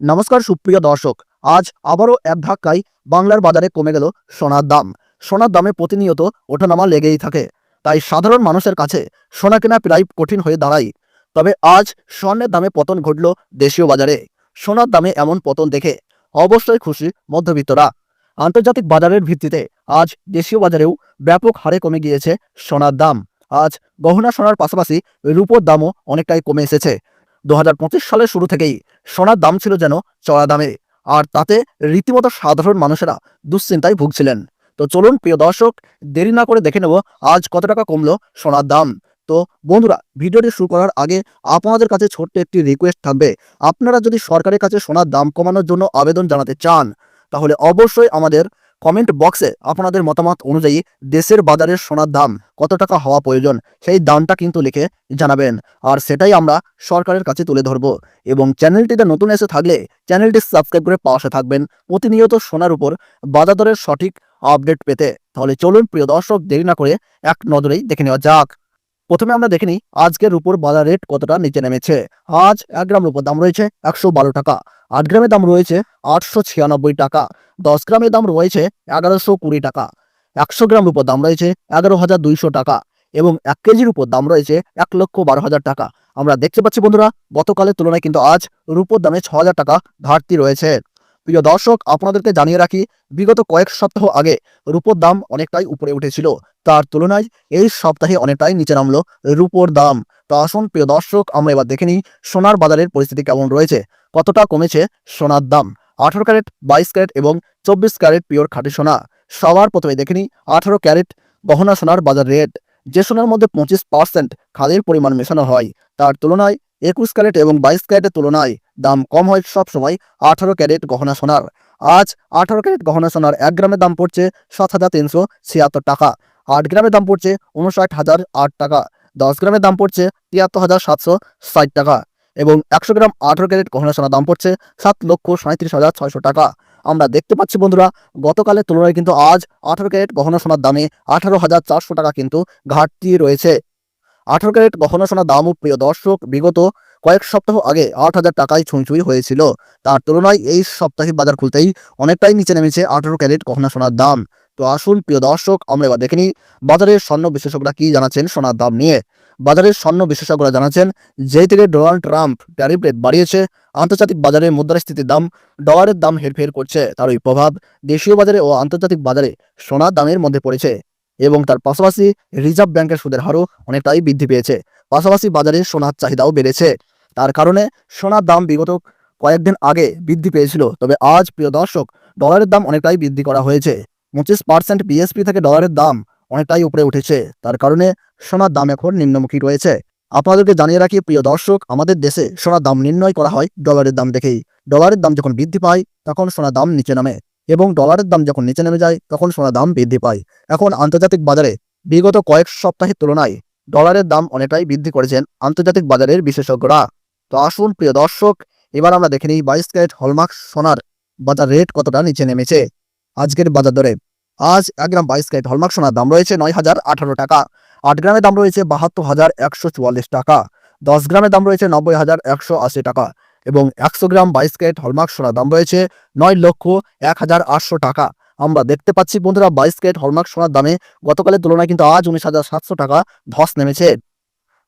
নমস্কার, সুপ্রিয় দর্শক। আজ আবারও এক ধাক্কায় বাংলার বাজারে কমে গেল সোনার দাম। সোনার দামে প্রতিনিয়ত ওঠানামা লেগেই থাকে। তাই সাধারণ মানুষের কাছে সোনা কেনা প্রায় কঠিন হয়ে দাঁড়ায়। তবে আজ স্বর্ণের দামে পতন ঘটল দেশীয় বাজারে। সোনার দামে এমন পতন দেখে অবশ্যই খুশি মধ্যবিত্তরা। আন্তর্জাতিক বাজারের ভিত্তিতে আজ দেশীয় বাজারেও ব্যাপক হারে কমে গিয়েছে সোনার দাম। আজ গহনা সোনার পাশাপাশি রূপোর দামও অনেকটাই কমে এসেছে। দু সালের শুরু থেকেই সোনার দাম ছিল যেন চড়া দামে, আর তাতে রীতিমতো সাধারণ মানুষেরা দুশ্চিন্তায় ভুগছিলেন। তো চলুন, প্রিয় দর্শক, দেরি না করে দেখে নেব আজ কত টাকা কমলো সোনার দাম। তো বন্ধুরা, ভিডিওটি শুরু করার আগে আপনাদের কাছে ছোট্ট একটি রিকোয়েস্ট থাকবে। আপনারা যদি সরকারের কাছে সোনার দাম কমানোর জন্য আবেদন জানাতে চান, তাহলে অবশ্যই আমাদের কমেন্ট বক্সে আপনাদের মতামত অনুযায়ী দেশের বাজারের সোনার দাম কত টাকা হওয়া প্রয়োজন, সেই দামটা কিন্তু লিখে জানাবেন। আর সেটাই আমরা সরকারের কাছে তুলে ধরব। এবং চ্যানেলটিতে নতুন এসে থাকলে চ্যানেলটি সাবস্ক্রাইব করে পাশে থাকবেন প্রতিনিয়ত সোনার উপর বাজার দরের সঠিক আপডেট পেতে। তাহলে চলুন প্রিয় দর্শক, দেরি না করে এক নজরেই দেখে নেওয়া যাক। প্রথমে আমরা দেখে নিই আজকের উপর বাজার রেট কতটা নিচে নেমেছে। আজ এক গ্রাম রূপোর দাম রয়েছে একশো বারো টাকা। আট গ্রামের দাম রয়েছে আটশো ছিয়ানব্বই টাকা। দশ গ্রামের দাম রয়েছে এগারোশো কুড়ি টাকা। একশো গ্রাম রূপোর দাম রয়েছে এগারো হাজার দুইশো টাকা এবং এক কেজির উপর দাম রয়েছে এক লক্ষ বারো হাজার টাকা। আমরা দেখতে পাচ্ছি বন্ধুরা, গতকালের তুলনায় কিন্তু আজ রূপোর দামে ছ হাজার টাকা ঘাটতি রয়েছে। প্রিয় দর্শক, আপনাদেরকে জানিয়ে রাখি, বিগত কয়েক সপ্তাহ আগে রূপোর দাম অনেকটাই উপরে উঠেছিল। তার তুলনায় এই সপ্তাহে অনেকটাই নিচে নামলো রূপোর দাম। তো আসুন, প্রিয় দর্শক, আমরা এবার দেখে নিই সোনার বাজারের পরিস্থিতি কেমন রয়েছে। কতটা কমেছে সোনার দাম? আঠারো ক্যারেট, বাইশ ক্যারেট এবং চব্বিশ ক্যারেট পিওর খাঁটি সোনা। সবার প্রথমে দেখে নিই, আঠারো ক্যারেট গহনা সোনার বাজার রেট। যে সোনার মধ্যে পঁচিশ পার্সেন্ট খাদের পরিমাণ মেশানো হয়, তার তুলনায় একুশ ক্যারেট এবং বাইশ ক্যারেটের তুলনায় দাম কম হয় সব সময় আঠারো ক্যারেট গহনা সোনার। আজ আঠারো ক্যারেট গহনা সোনার এক গ্রামের দাম পড়ছে সাত হাজার তিনশো ছিয়াত্তর টাকা। আট গ্রামের দাম পড়ছে উনষাট হাজার আট টাকা। দশ গ্রামের দাম পড়ছে তিয়াত্তর হাজার সাতশো ষাট টাকা এবং একশো গ্রাম আঠারো ক্যারেট গহনা সোনার দাম পড়ছে সাত লক্ষ সাঁত্রিশ হাজার ছয়শো টাকা। আমরা দেখতে পাচ্ছি বন্ধুরা, গতকালের তুলনায় কিন্তু আজ আঠারো ক্যারেট গহনা সোনার দামে আঠারো হাজার চারশো টাকা কিন্তু ঘাটতি রয়েছে। আঠারো ক্যারেট গহনা সোনার দামও প্রিয় দর্শক, বিগত কয়েক সপ্তাহ আগে আট হাজার টাকায় ছুঁই হয়েছিল। তার তুলনায় এই সপ্তাহে বাজার খুলতেই অনেকটাই নিচে নেমেছে আঠারো ক্যারেট গহনা সোনার দাম। তো আসুন, প্রিয় দর্শক, আমরা এবার দেখে বাজারের স্বর্ণ বিশেষজ্ঞরা কি জানাচ্ছেন সোনার দাম নিয়ে। বাজারের স্বর্ণ বিশেষজ্ঞরা জানাচ্ছেন যেই থেকে ডোনাল্ড ট্রাম্প ট্যারিফ রেট বাড়িয়েছে, আন্তর্জাতিক বাজারে মুদ্রাস্ফীতির দাম, ডলারের দাম হেরফের করছে। তার ওই প্রভাব দেশীয় বাজারে ও আন্তর্জাতিক বাজারে সোনার দামের মধ্যে পড়েছে। এবং তার পাশাপাশি রিজার্ভ ব্যাংকের সুদের হারও অনেকটাই বৃদ্ধি পেয়েছে। পাশাপাশি বাজারে সোনার চাহিদাও বেড়েছে। তার কারণে সোনার দাম বিগত কয়েকদিন আগে বৃদ্ধি পেয়েছিল, তবে আজ, প্রিয় দর্শক, ডলারের দাম অনেকটাই বৃদ্ধি করা হয়েছে। পঁচিশ পার্সেন্ট বিএসপি থেকে ডলারের দাম অনেকটাই উপরে উঠেছে। তার কারণে সোনার দাম এখন নিম্নমুখী রয়েছে। আপনাদেরকে জানিয়ে রাখি, প্রিয় দর্শক, আমাদের দেশে সোনার দাম নির্ণয় করা হয় ডলারের দাম দেখেই। ডলারের দাম যখন বৃদ্ধি পায়, তখন সোনার দাম নিচে নামে। এবং ডলারের দাম যখন নিচে নেমে যায়, তখন সোনার দাম বৃদ্ধি পায়। এখন আন্তর্জাতিক বাজারে বিগত কয়েক সপ্তাহের তুলনায় ডলারের দাম অনেকটাই বৃদ্ধি করেছেন আন্তর্জাতিক বাজারের বিশেষজ্ঞরা। তো আসুন প্রিয় দর্শক, এবার আমরা দেখে নিই বাইশ ক্যারেট হলমার্ক সোনার বাজার রেট কতটা নিচে নেমেছে। আজকের বাজার দরে আজ এক গ্রাম বাইশ ক্যারেট হলমার্ক সোনার দাম রয়েছে নয় হাজার আঠারো টাকা, আট গ্রামের দাম রয়েছে বাহাত্তর হাজার একশো চুয়াল্লিশ টাকা, দশ গ্রামের দাম রয়েছে নব্বই হাজার একশো আশি টাকা। এবং একশো গ্রাম বাইশ ক্যারেট হলমার্ক সোনার দাম রয়েছে নয় লক্ষ এক হাজার আটশো টাকা। আমরা দেখতে পাচ্ছি বন্ধুরা, বাইশ ক্যারেট হলমার্ক সোনার দামে গতকালের তুলনায় কিন্তু আজ উনিশ হাজার সাতশো টাকা ধস নেমেছে।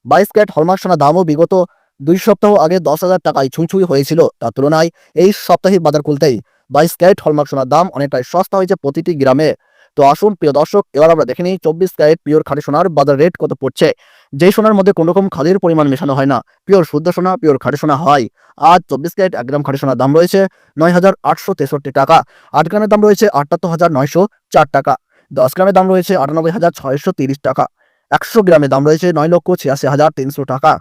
বাইশ ক্যারেট হলমার্ক সোনার দামও বিগত দুই সপ্তাহ আগে দশ হাজার টাকায় ছুঁই হয়েছিল। তার তুলনায় এই সপ্তাহে বাজার খুলতেই বাইশ ক্যারেট হলমার্ক সোনার দাম অনেকটাই সস্তা হয়েছে প্রতিটি গ্রামে। তো আসুন, প্রিয় দর্শক, এবার আমরা দেখে নিই চব্বিশ ক্যারেট পিওর খাঁটি সোনার বাজার রেট কত পড়ছে। যেই সোনার মধ্যে কোনো রকম খাদের পরিমাণ মেশানো হয় না। পিওর শুদ্ধ সোনা, পিওর খাঁটি সোনা হয়। আজ চব্বিশ ক্যারেট এক গ্রাম খাঁটি সোনার দাম রয়েছে নয় হাজার আটশো তেষট্টি টাকা। আট গ্রামের দাম রয়েছে আটাত্তর হাজার নয়শো চার টাকা। দশ গ্রামের দাম রয়েছে আটানব্বই হাজার ছয়শো তিরিশ টাকা। একশো গ্রামের দাম রয়েছে নয় লক্ষ ছিয়াশি হাজার তিনশো টাকা।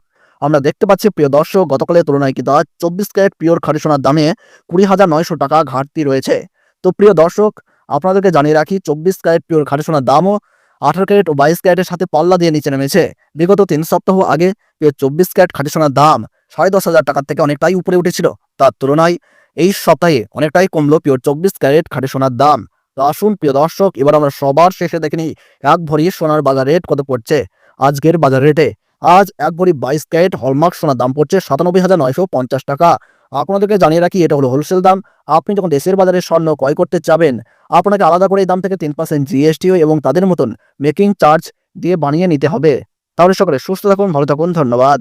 আমরা দেখতে পাচ্ছি, প্রিয় দর্শক, গতকালের তুলনায় কিন্তু আজ চব্বিশ ক্যারেট পিওর খাঁটি সোনার দামে কুড়ি হাজার নয়শো টাকা ঘাটতি রয়েছে। তো প্রিয় দর্শক আপনাদেরকে জানিয়ে রাখি, চব্বিশ ক্যারেট পিওর খাঁটি সোনার দামও। আঠারো ক্যারেট ও বাইশ ক্যারেটের সাথে পাল্লা দিয়ে নিচে নেমেছে। বিগত তিন সপ্তাহ আগে পিওর চব্বিশ ক্যারেট খাঁটি সোনার দাম সাড়ে দশ হাজার টাকার থেকে অনেকটাই উপরে উঠেছিল। তার তুলনায় এই সপ্তাহে অনেকটাই কমলো পিওর চব্বিশ ক্যারেট খাঁটি সোনার দাম। তো আসুন প্রিয় দর্শক, এবার আমরা সবার শেষে দেখে নিই, এক ভরি সোনার বাজার রেট কত পড়ছে? আজকের বাজার রেটে আজ এক ভরি বাইশ ক্যারেট হলমার্ক সোনার দাম পড়ছে সাতানব্বই হাজার নয়শো পঞ্চাশ টাকা। আপনাদেরকে জানিয়ে রাখি, এটা হলো হোলসেল দাম। আপনি যখন দেশের বাজারে স্বর্ণ ক্রয় করতে চাবেন আপনাকে আলাদা করে এই দাম থেকে তিন পার্সেন্ট জিএসটিও এবং তাদের মতন মেকিং চার্জ দিয়ে বানিয়ে নিতে হবে। তাহলে সকলে সুস্থ থাকুন, ভালো থাকুন, ধন্যবাদ।